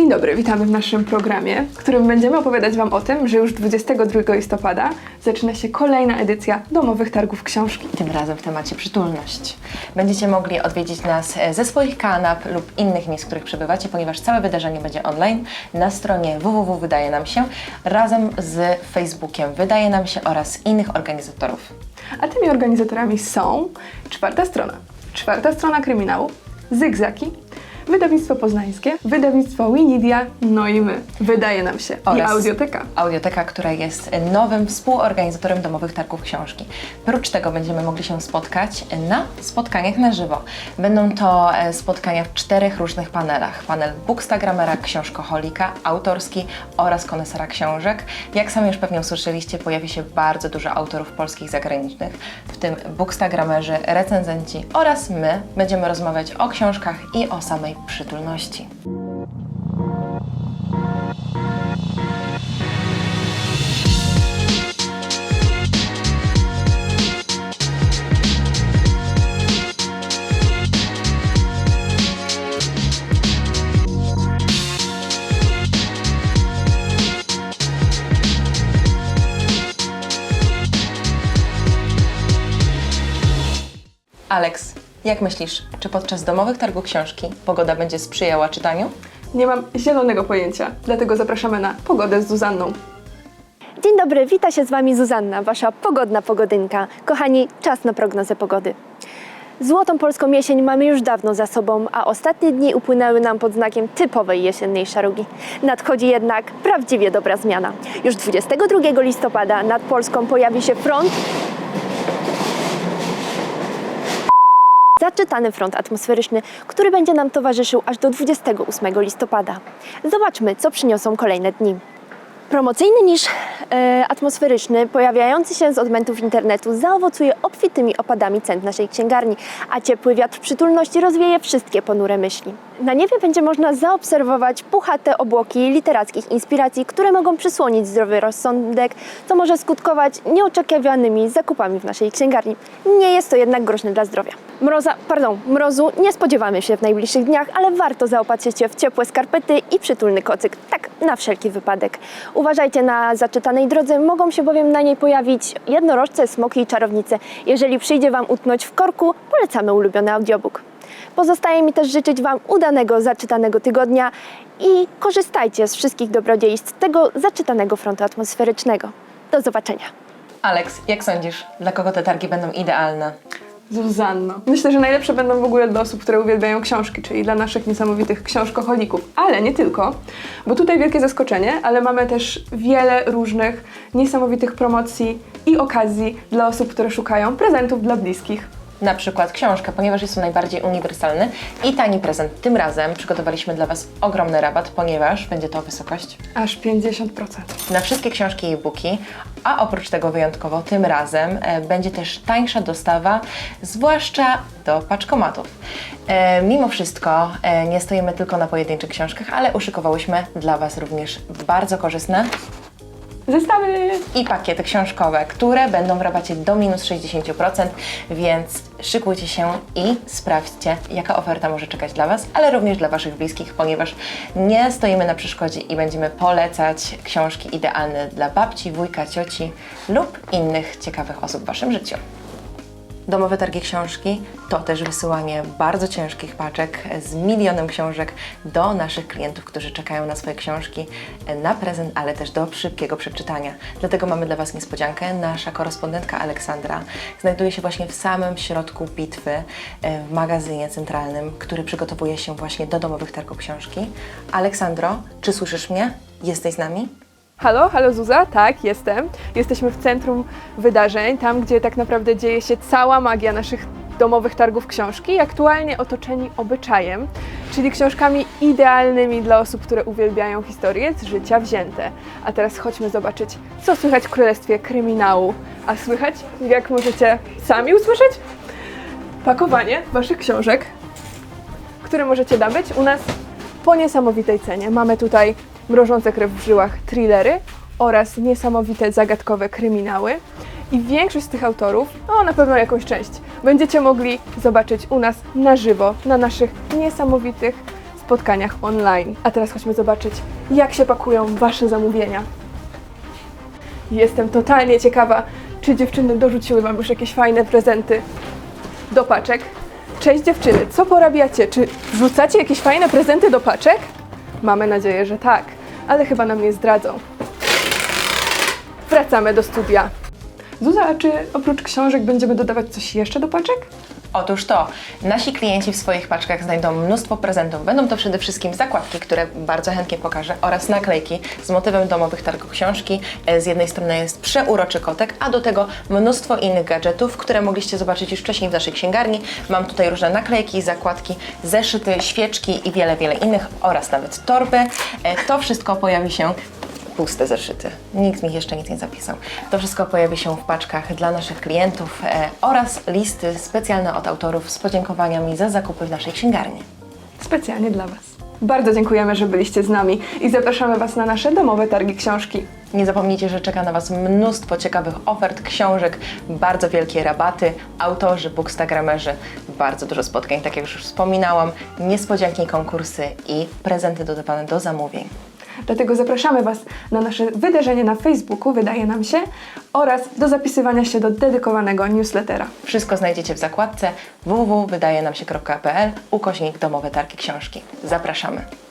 Dzień dobry, witamy w naszym programie, w którym będziemy opowiadać Wam o tym, że już 22 listopada zaczyna się kolejna edycja domowych targów książki. Tym razem w temacie przytulność. Będziecie mogli odwiedzić nas e, ze swoich kanap lub innych miejsc, w których przebywacie, ponieważ całe wydarzenie będzie online na stronie www wydaje nam się razem z Facebookiem wydaje nam się oraz innych organizatorów. A tymi organizatorami są czwarta strona, czwarta strona kryminału, Zygzaki, wydawnictwo poznańskie, wydawnictwo Winidia, no i my, wydaje nam się, i Oraz- Audioteka. Audioteka, która jest nowym współorganizatorem domowych targów książki. Prócz tego będziemy mogli się spotkać na spotkaniach na żywo. Będą to e, spotkania w czterech różnych panelach. Panel bookstagramera, książkoholika, autorski oraz konesera książek. Jak sami już pewnie usłyszeliście, pojawi się bardzo dużo autorów polskich i zagranicznych, w tym bookstagramerzy, recenzenci oraz my będziemy rozmawiać o książkach i o samej przytulności. Alex, jak myślisz, czy podczas domowych targów książki pogoda będzie sprzyjała czytaniu? Nie mam zielonego pojęcia, dlatego zapraszamy na pogodę z Zuzanną. Dzień dobry, wita się z Wami Zuzanna, Wasza pogodna pogodynka. Kochani, czas na prognozę pogody. Złotą polską jesień mamy już dawno za sobą, a ostatnie dni upłynęły nam pod znakiem typowej jesiennej szarugi. Nadchodzi jednak prawdziwie dobra zmiana. Już 22 listopada nad Polską pojawi się front zaczytany front atmosferyczny, który będzie nam towarzyszył aż do 28 listopada. Zobaczmy, co przyniosą kolejne dni. Promocyjny niż e, atmosferyczny, pojawiający się z odmętów internetu, zaowocuje obfitymi opadami cen naszej księgarni, a ciepły wiatr przytulności rozwieje wszystkie ponure myśli. Na niebie będzie można zaobserwować puchate obłoki literackich inspiracji, które mogą przysłonić zdrowy rozsądek, co może skutkować nieoczekiwanymi zakupami w naszej księgarni. Nie jest to jednak groźne dla zdrowia. Mroza, pardon, mrozu nie spodziewamy się w najbliższych dniach, ale warto zaopatrzyć się w ciepłe skarpety i przytulny kocyk, tak na wszelki wypadek. Uważajcie na zaczytanej drodze, mogą się bowiem na niej pojawić jednorożce, smoki i czarownice. Jeżeli przyjdzie Wam utnąć w korku, polecamy ulubiony audiobook. Pozostaje mi też życzyć Wam udanego, zaczytanego tygodnia i korzystajcie z wszystkich dobrodziejstw tego zaczytanego frontu atmosferycznego. Do zobaczenia. Alex, jak sądzisz, dla kogo te targi będą idealne? Zuzanno. Myślę, że najlepsze będą w ogóle dla osób, które uwielbiają książki, czyli dla naszych niesamowitych książkoholików. Ale nie tylko, bo tutaj wielkie zaskoczenie, ale mamy też wiele różnych niesamowitych promocji i okazji dla osób, które szukają prezentów dla bliskich. Na przykład książkę, ponieważ jest to najbardziej uniwersalny i tani prezent. Tym razem przygotowaliśmy dla Was ogromny rabat, ponieważ będzie to wysokość Aż 50%. na wszystkie książki i e-booki, a oprócz tego wyjątkowo tym razem e, będzie też tańsza dostawa, zwłaszcza do paczkomatów. E, mimo wszystko e, nie stoimy tylko na pojedynczych książkach, ale uszykowałyśmy dla Was również bardzo korzystne Zestawy! i pakiety książkowe, które będą w rabacie do minus 60%, więc szykujcie się i sprawdźcie, jaka oferta może czekać dla Was, ale również dla Waszych bliskich, ponieważ nie stoimy na przeszkodzie i będziemy polecać książki idealne dla babci, wujka, cioci lub innych ciekawych osób w Waszym życiu. Domowe targi książki to też wysyłanie bardzo ciężkich paczek z milionem książek do naszych klientów, którzy czekają na swoje książki na prezent, ale też do szybkiego przeczytania. Dlatego mamy dla Was niespodziankę. Nasza korespondentka Aleksandra znajduje się właśnie w samym środku bitwy e, w magazynie centralnym, który przygotowuje się właśnie do domowych targów książki. Aleksandro, czy słyszysz mnie? Jesteś z nami? Halo, halo Zuza, tak, jestem. Jesteśmy w centrum wydarzeń, tam gdzie tak naprawdę dzieje się cała magia naszych domowych targów książki, aktualnie otoczeni obyczajem, czyli książkami idealnymi dla osób, które uwielbiają historie z życia wzięte. A teraz chodźmy zobaczyć, co słychać w królestwie kryminału. A słychać, jak możecie sami usłyszeć, pakowanie waszych książek, które możecie nabyć u nas po niesamowitej cenie. Mamy tutaj mrożące krew w żyłach thrillery oraz niesamowite zagadkowe kryminały. I większość z tych autorów, no na pewno jakąś część, będziecie mogli zobaczyć u nas na żywo, na naszych niesamowitych spotkaniach online. A teraz chodźmy zobaczyć, jak się pakują Wasze zamówienia. Jestem totalnie ciekawa, czy dziewczyny dorzuciły Wam już jakieś fajne prezenty do paczek. Cześć dziewczyny, co porabiacie? Czy wrzucacie jakieś fajne prezenty do paczek? Mamy nadzieję, że tak, ale chyba nam nie zdradzą. Wracamy do studia. Zuza, czy oprócz książek będziemy dodawać coś jeszcze do paczek? Otóż to, nasi klienci w swoich paczkach znajdą mnóstwo prezentów. Będą to przede wszystkim zakładki, które bardzo chętnie pokażę, oraz naklejki z motywem domowych targów książki. E, Z jednej strony jest przeuroczy kotek, a do tego mnóstwo innych gadżetów, które mogliście zobaczyć już wcześniej w naszej księgarni. Mam tutaj różne naklejki, zakładki, zeszyty, świeczki i wiele, wiele innych oraz nawet torby. E, To wszystko pojawi się puste zeszyty. Nikt mi jeszcze nic nie zapisał. To wszystko pojawi się w paczkach dla naszych klientów e, oraz listy specjalne od autorów z podziękowaniami za zakupy w naszej księgarni. Specjalnie dla Was. Bardzo dziękujemy, że byliście z nami i zapraszamy Was na nasze domowe targi książki. Nie zapomnijcie, że czeka na Was mnóstwo ciekawych ofert, książek, bardzo wielkie rabaty, autorzy, bookstagramerzy, bardzo dużo spotkań, tak jak już wspominałam, niespodzianki, konkursy i prezenty dodawane do zamówień. Dlatego zapraszamy Was na nasze wydarzenie na Facebooku, wydaje nam się, oraz do zapisywania się do dedykowanego newslettera. Wszystko znajdziecie w zakładce www.wydajenamsie.pl ukośnik domowe targi książki. Zapraszamy.